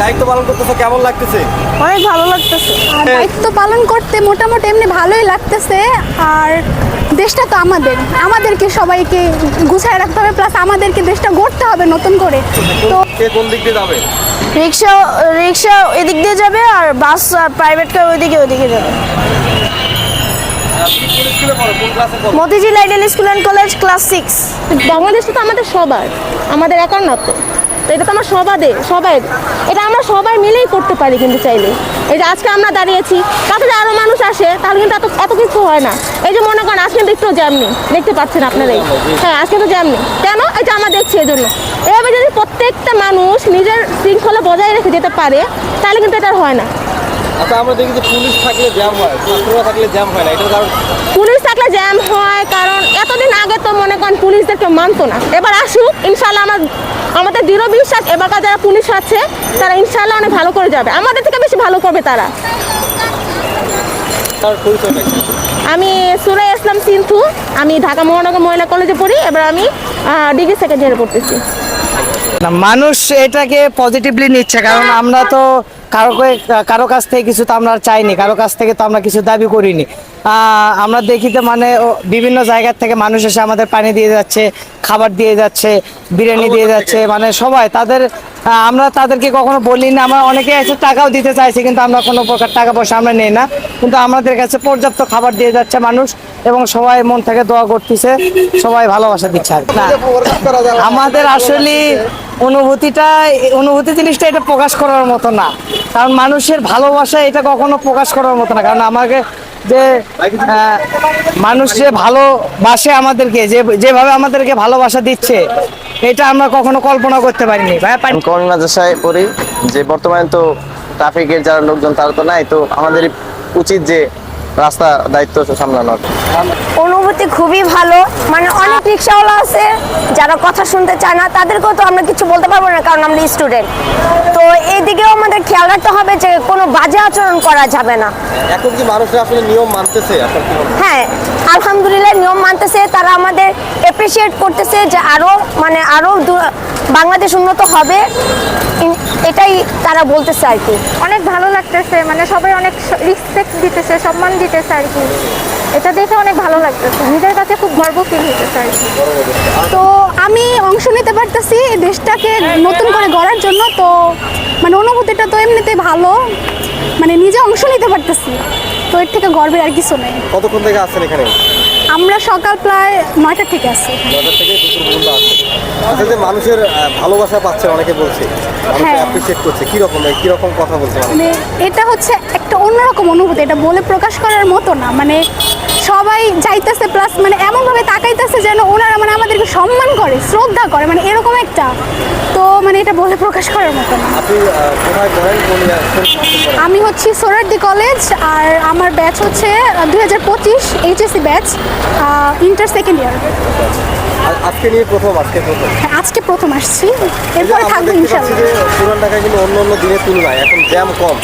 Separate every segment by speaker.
Speaker 1: দায়িত্ব পালন করতেছো কেমন লাগতেছে?
Speaker 2: অনেক ভালো লাগতেছে।
Speaker 3: আর দায়িত্ব পালন করতে মোটামুটি এমনি ভালোই লাগতেছে আর দেশটা তো আমাদের। আমাদেরকে সবাইকে গুছায় রাখতে হবে প্লাস আমাদেরকে দেশটা গড়তে হবে নতুন করে। তো
Speaker 1: কে কোন দিক দিয়ে যাবে?
Speaker 2: রিক্সা রিক্সা এদিক দিয়ে যাবে আর বাস আর প্রাইভেট কার ওইদিকে ওইদিকে যাবে। Motijheel ideal school and college class six.
Speaker 4: বাংলাদেশটা তো আমাদের সবার আমাদের একার না তো তো এটা তো আমার সবাদের সবাই এটা আমরা সবাই মিলেই করতে পারি কিন্তু চাইলে। এই যে আজকে আমরা দাঁড়িয়েছি, তাতে যদি আরও মানুষ আসে, তাহলে কিন্তু এত এত কিছু হয় না। এই যে মনে করেন, আজকে দেখতেও জ্যাম নেই। দেখতে পাচ্ছেন আপনারাই হ্যাঁ আজকে তো জ্যাম নেই। কেন? এটা আমরা দেখছি এই জন্য এভাবে যদি প্রত্যেকটা মানুষ নিজের শৃঙ্খলা বজায় রেখে যেতে পারে, তাহলে কিন্তু এটা হয় না।
Speaker 1: আচ্ছা আমরা দেখি যে পুলিশ থাকলে জ্যাম হয় ছাত্ররা থাকলে জ্যাম হয় না এটার কারণ
Speaker 4: পুলিশ থাকলে জ্যাম হয় কারণ এতদিন আগে তো মনে করেন পুলিশদেরকে মানতো না। এবার আসুক ইনশাল্লাহ আমার আমাদের দৃঢ় বিশ্বাস এবারকার যারা পুলিশ আছে তারা ইনশাল্লাহ অনেক ভালো করে যাবে। আমাদের থেকে বেশি ভালো করবে তারা? আমি সুরাই ইসলাম সিন্ধু আমি ঢাকা মহানগর মহিলা কলেজে পড়ি এবার আমি ডিগ্রি সেকেন্ড ইয়ারে পড়তেছি।
Speaker 5: মানুষ এটাকে পজিটিভলি নিচ্ছে কারণ আমরা তো কারও কারও কাছ থেকে কিছু তো আমরা চাইনি, কারও কাছ থেকে তো আমরা কিছু দাবি করিনি। আমরা দেখি তো মানে বিভিন্ন জায়গার থেকে মানুষ এসে আমাদের পানি দিয়ে যাচ্ছে, খাবার দিয়ে যাচ্ছে, বিরিয়ানি দিয়ে যাচ্ছে মানে সবাই তাদের আমরা তাদেরকে কখনো বলি না আমরা অনেকে এসে টাকাও দিতে চাইছি, কিন্তু আমরা কোনো প্রকার টাকা পয়সা আমরা নেই না। কিন্তু আমাদের কাছে পর্যাপ্ত খাবার দিয়ে যাচ্ছে মানুষ এবং সবাই মন থেকে দোয়া করতেছে, সবাই ভালোবাসা দিচ্ছে আর। আমাদের আসলে অনুভূতিটা, অনুভূতি জিনিসটা এটা প্রকাশ করার মতো না। কারণ মানুষের ভালোবাসা এটা কখনো প্রকাশ করার মতো না। কারণ আমাকে যে মানুষ যে ভালোবাসে আমাদেরকে, যে, যেভাবে আমাদেরকে ভালোবাসা দিচ্ছে, এটা আমরা কখনো কল্পনা করতে পারিনি।
Speaker 6: আমি মাদ্রাসায় পড়ি যে বর্তমানে তো ট্রাফিকের যারা লোকজন, তারা তো নাই, তো আমাদের উচিত যে রাস্তা দায়িত্ব সামলানোর
Speaker 2: অনুভূতি খুবই ভালো। মানে অনেক রিক্সাওয়ালা আছে যারা কথা শুনতে চায় না তাদেরকেও তো আমরা কিছু বলতে পারব না কারণ আমরা স্টুডেন্ট তো এইদিকেও আমাদের খেয়াল রাখতে হবে যে কোনো বাজে আচরণ করা যাবে না।
Speaker 1: এখন কি মানুষরা আসলে নিয়ম মানতেছে? মনে হয়?
Speaker 2: আলহামদুলিল্লাহ নিয়ম মানতেছে। তারা আমাদের এপ্রিসিয়েট করতেছে যে আরও মানে আরও দু- বাংলাদেশ উন্নত হবে। এটাই তারা বলতেছে আর কি।
Speaker 3: অনেক ভালো লাগতেছে মানে সবাই অনেক রিসপেক্ট দিতেছে সম্মান দিতেছে আর কি। এটা দেখে অনেক ভালো লাগতেছে। নিজের কাছে খুব গর্ব ফিল হইতেছে আর কি। তো আমি অংশ নিতে পারতেছি এই দেশটাকে নতুন করে গড়ার জন্য। তো মানে অনুভূতিটা তো এমনিতেই ভালো। মানে নিজে অংশ নিতে পারতেছি। তো এর থেকে গর্বের আর কিছু নেই।
Speaker 1: কতক্ষণ থেকে আসছেন এখানে?
Speaker 3: আমরা সকাল প্রায় নয়টা থেকে আসি
Speaker 1: নয়টা থেকে দুপুর পর্যন্ত আসছেন আচ্ছা যে মানুষের ভালোবাসা পাচ্ছে অনেকে বলছে। অ্যাপ্রিসিয়েট করছে কি রকম কি রকম কথা বলছে
Speaker 3: মানে এটা হচ্ছে একটা অন্যরকম অনুভূতি এটা বলে প্রকাশ করার মতো না। মানে সবাই যাইতেছে প্লাস মানে এমনভাবে তাকাইতেছে যেন ওনারা মানে আমাদেরকে সম্মান করে শ্রদ্ধা করে মানে এর মানে এটা বলে প্রকাশ করার মতো না? আমি হচ্ছি সোরারদি কলেজ আর আমার ব্যাচ হচ্ছে দুই হাজার পঁচিশ HSC batch inter second year
Speaker 1: আজকে নিয়ে প্রথম আজকে প্রথম?
Speaker 3: আজকে প্রথম আসছি। এরপরে থাকব
Speaker 1: যে পুরান ঢাকায় কিন্তু অন্য অন্য দিনের তুলনায় এখন জ্যাম কম।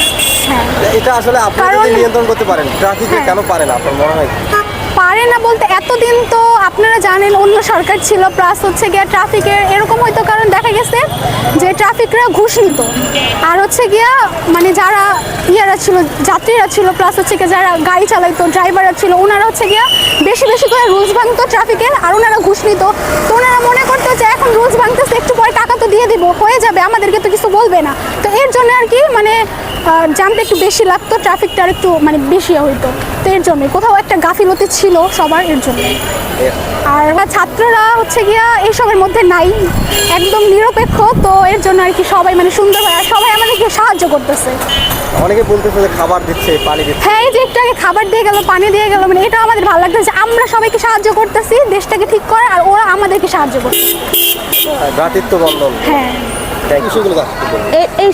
Speaker 3: হ্যাঁ।
Speaker 1: এটা আসলে আপনি যদি নিয়ন্ত্রণ করতে পারেন ট্রাফিকে
Speaker 3: হ্যাঁ।
Speaker 1: কেন পারেন আপনার মনে হয়
Speaker 3: পারে না বলতে এতদিন তো আপনারা জানেন অন্য সরকার ছিল প্লাস হচ্ছে গিয়ে ট্রাফিকের এরকম হয়তো গেছে যে ট্রাফিকরা ঘুষ নিত আর হচ্ছে গিয়া মানে যারা ইয়ারা ছিল, যাত্রীরা ছিল প্লাস হচ্ছে গিয়া যারা গাড়ি চালাইতো ড্রাইভাররা ছিল, ওনারা হচ্ছে গিয়া বেশি বেশি করে রুলস ভাঙতো ট্রাফিকের আর ওনারা ঘুষ নিত। তো ওনারা মনে করতো যে এখন রুলস ভাঙতেছে, একটু পরে টাকা তো দিয়ে দিব, হয়ে যাবে, আমাদেরকে তো কিছু বলবে না। তো জন্য আর কি মানে জামটা একটু বেশি লাগতো ট্রাফিকটা আর একটু মানে বেশি হইতো। তো এর জন্য কোথাও একটা গাফিলতি ছিল সবার এর জন্য। আর ছাত্ররা হচ্ছে গিয়া এইসবের মধ্যে নাই একদম নিরপেক্ষ তো এর জন্য আর কি সবাই মানে সুন্দর হয় আর সবাই আমাদেরকে সাহায্য করতেছে।
Speaker 1: অনেকে বলতেছে যে খাবার দিচ্ছে পানি দিচ্ছে।
Speaker 3: হ্যাঁ এই যে একটু আগে খাবার দিয়ে গেল পানি দিয়ে গেল মানে এটা আমাদের ভালো লাগতেছে আমরা সবাইকে সাহায্য করতেছি দেশটাকে ঠিক করে আর ওরা আমাদেরকে সাহায্য করছে
Speaker 1: ভ্রাতৃত্ব বন্ধন
Speaker 3: হ্যাঁ।
Speaker 4: এই এই